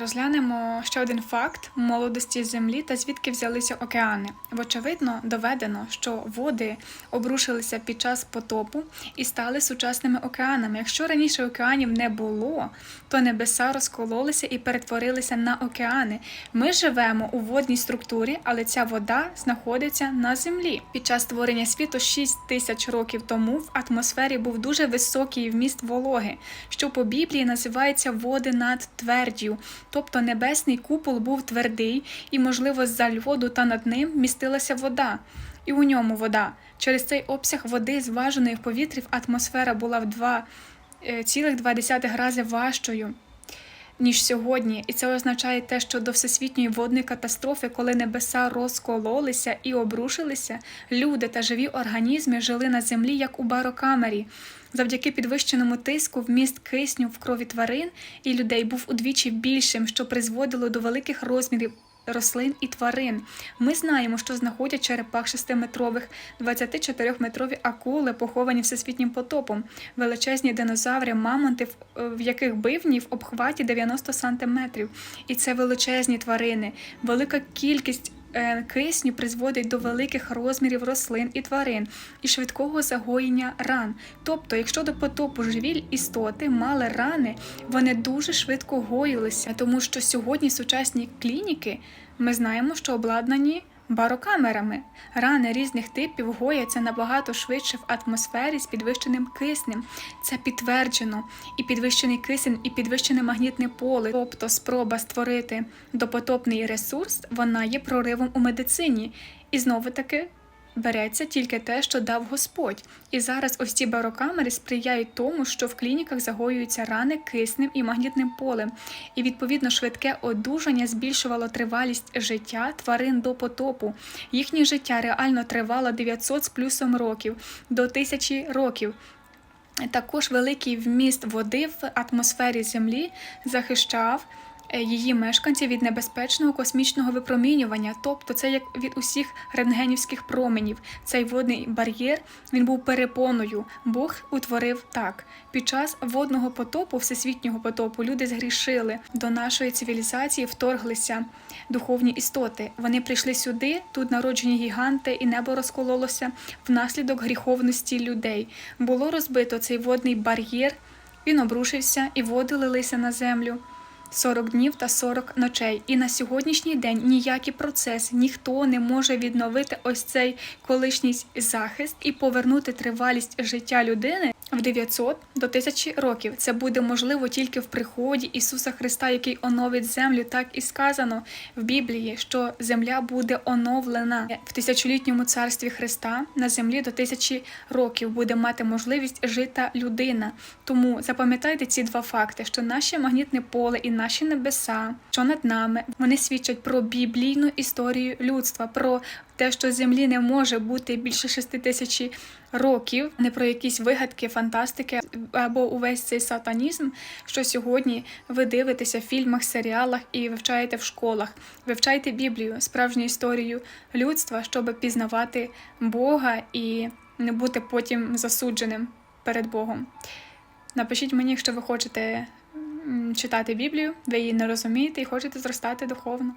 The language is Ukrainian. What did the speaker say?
Розглянемо ще один факт молодості Землі та звідки взялися океани. Вочевидно, доведено, що води обрушилися під час потопу і стали сучасними океанами. Якщо раніше океанів не було, то небеса розкололися і перетворилися на океани. Ми живемо у водній структурі, але ця вода знаходиться на землі. Під час створення світу 6 тисяч років тому в атмосфері був дуже високий вміст вологи, що по Біблії називається води над твердю. Тобто небесний купол був твердий, і, можливо, з-за льоду та над ним містилася вода, і у ньому вода. Через цей обсяг води, зваженої в повітрі, атмосфера була в 2,2 рази важчою. Ніж сьогодні, і це означає те, що до всесвітньої водної катастрофи, коли небеса розкололися і обрушилися, люди та живі організми жили на землі як у барокамері. Завдяки підвищеному тиску вміст кисню в крові тварин і людей був удвічі більшим, що призводило до великих розмірів рослин і тварин. Ми знаємо, що знаходять черепах 6-метрових, 24-метрові акули, поховані всесвітнім потопом, величезні динозаври, мамонти, в яких бивні в обхваті 90 сантиметрів. І це величезні тварини, велика кількість. Е, Кисню призводить до великих розмірів рослин і тварин і швидкого загоєння ран. Тобто, якщо до потопу живіль істоти мали рани, вони дуже швидко гоїлися, тому що сьогодні сучасні клініки ми знаємо, що обладнані барокамерами. Рани різних типів гояться набагато швидше в атмосфері з підвищеним киснем. Це підтверджено. І підвищений кисень, і підвищене магнітне поле, тобто спроба створити допотопний ресурс, вона є проривом у медицині. І знову таки береться тільки те, що дав Господь. І зараз ось ці барокамери сприяють тому, що в клініках загоюються рани киснем і магнітним полем. І відповідно швидке одужання збільшувало тривалість життя тварин до потопу. Їхнє життя реально тривало 900 з плюсом років до 1000 років. Також великий вміст води в атмосфері Землі захищав її мешканців від небезпечного космічного випромінювання, тобто це як від усіх рентгенівських променів. Цей водний бар'єр він був перепоною. Бог утворив так. Під час водного потопу, всесвітнього потопу, люди згрішили до нашої цивілізації, вторглися духовні істоти. Вони прийшли сюди, тут народжені гіганти, і небо розкололося внаслідок гріховності людей. Було розбито цей водний бар'єр, він обрушився, і води лилися на землю. 40 днів та 40 ночей. І на сьогоднішній день ніякий процес, ніхто не може відновити ось цей колишній захист і повернути тривалість життя людини в 900 до 1000 років. Це буде можливо тільки в приході Ісуса Христа, який оновить землю. Так і сказано в Біблії, що земля буде оновлена в тисячолітньому царстві Христа на землі до тисячі років буде мати можливість жита людина. Тому запам'ятайте ці два факти: що наше магнітне поле і наші небеса, що над нами, вони свідчать про біблійну історію людства, про те, що землі не може бути більше шести тисяч років, не про якісь вигадки, фантастики або увесь цей сатанізм, що сьогодні ви дивитеся в фільмах, серіалах і вивчаєте в школах. Вивчайте Біблію, справжню історію людства, щоб пізнавати Бога і не бути потім засудженим перед Богом. Напишіть мені, якщо ви хочете читати Біблію, ви її не розумієте і хочете зростати духовно.